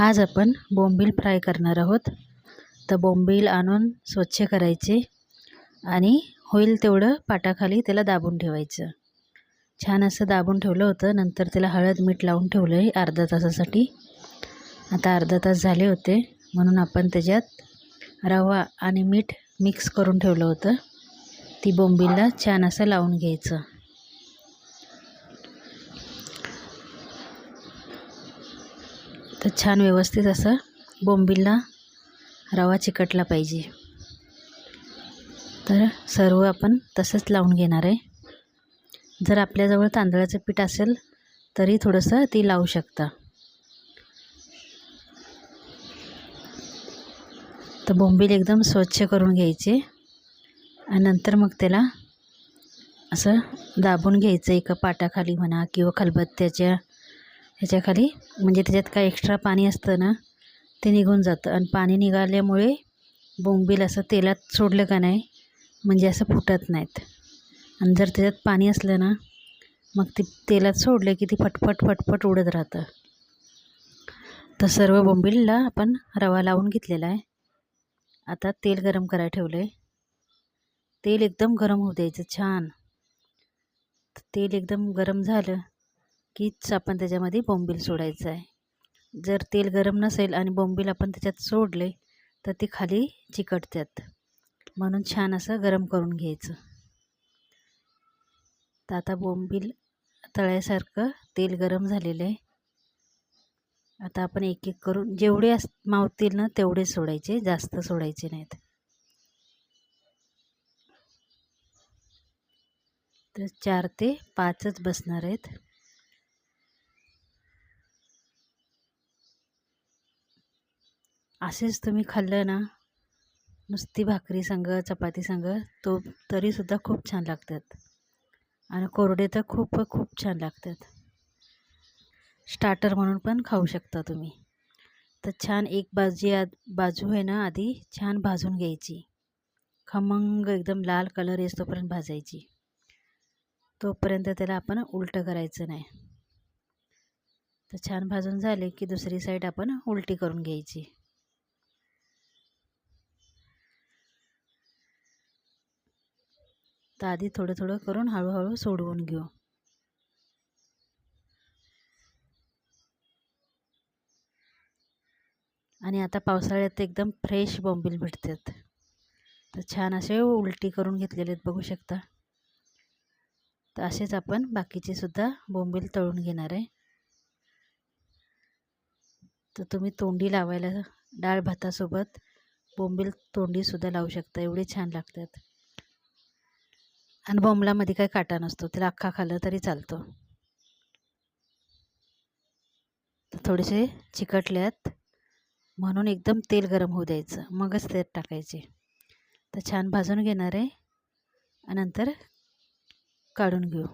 आज आपण बोंबील फ्राय करणार आहोत. तर बोंबील आणून स्वच्छ करायचे आणि होईल तेवढं पाटाखाली त्याला दाबून ठेवायचं. छान असं दाबून ठेवलं होतं. नंतर त्याला हळद मीठ लावून ठेवलं आहे अर्धा तासासाठी. आता अर्धा तास झाले होते. म्हणून आपण त्याच्यात रवा आणि मीठ मिक्स करून ठेवलं होतं. ती बोंबीलला छान असं लावून घ्यायचं. तर छान व्यवस्थित असं बोंबीलला रवा चिकटला पाहिजे. तर सर्व आपण तसंच लावून घेणार आहे. जर आपल्याजवळ तांदळाचं पीठ असेल तरी थोडंसं ती लावू शकता. तर बोंबील एकदम स्वच्छ करून घ्यायचे आणि नंतर मग त्याला असं दाबून घ्यायचं एका पाटाखाली म्हणा किंवा खलबत्त्याच्या ह्याच्याखाली म्हणजे त्याच्यात काय एक्स्ट्रा पाणी असतं ना ते निघून जातं. आणि पाणी निघाल्यामुळे बोंबील असं तेलात सोडलं का नाही म्हणजे असं फुटत नाहीत. आणि जर त्याच्यात पाणी असलं ना मग ते तेलात सोडले की ती फटफट फटफट उडत राहतं. तर सर्व बोंबीलला आपण रवा लावून घेतलेला आहे. आता तेल गरम करायला ठेवलं आहे तेल एकदम गरम होऊ द्यायचं छान. तेल एकदम गरम झालं कीच आपण त्याच्यामध्ये बोंबील सोडायचं आहे. जर तेल गरम नसेल आणि बोंबील आपण त्याच्यात सोडले तर ते खाली चिकटतात. म्हणून छान असं गरम करून घ्यायचं. तर आता बोंबील तळ्यासारखं तेल गरम झालेलं आहे. आता आपण एक एक करून जेवढे अस मावतील ना तेवढे सोडायचे जास्त सोडायचे नाहीत. तर चार ते पाचच बसणार आहेत. असेच तुम्ही खाल्लं ना नुसती भाकरी संग चपाती संग तो तरीसुद्धा खूप छान लागतात. आणि कोरडे तर खूप खूप छान लागतात. स्टार्टर म्हणून पण खाऊ शकता तुम्ही. तर छान एक बाजू बाजू आहे ना आधी छान भाजून घ्यायची. खमंग एकदम लाल कलर येतोपर्यंत भाजायची. तोपर्यंत त्याला आपण उलटं करायचं नाही. तर छान भाजून झाले की दुसरी साईड आपण उलटी करून घ्यायची. तर आधी थोडं थोडं करून हळूहळू सोडवून घेऊ. आणि आता पावसाळ्यात एकदम फ्रेश बोंबील भेटतात. तर छान असे उलटी करून घेतलेले आहेत बघू शकता. तर असेच आपण बाकीचे सुद्धा बोंबील तळून घेणार आहे. तर तुम्ही तोंडी लावायला डाळ भातासोबत बोंबील तोंडीसुद्धा लावू शकता. एवढे छान लागतात. आणि बोंबलामध्ये काही काटा नसतो त्याला अख्खा खाल्लं तरी चालतो. थोडेसे चिकटल्यात म्हणून एकदम तेल गरम होऊ द्यायचं मगच त्यात टाकायचे. तर छान भाजून घेणार आहे नंतर काढून घेऊ.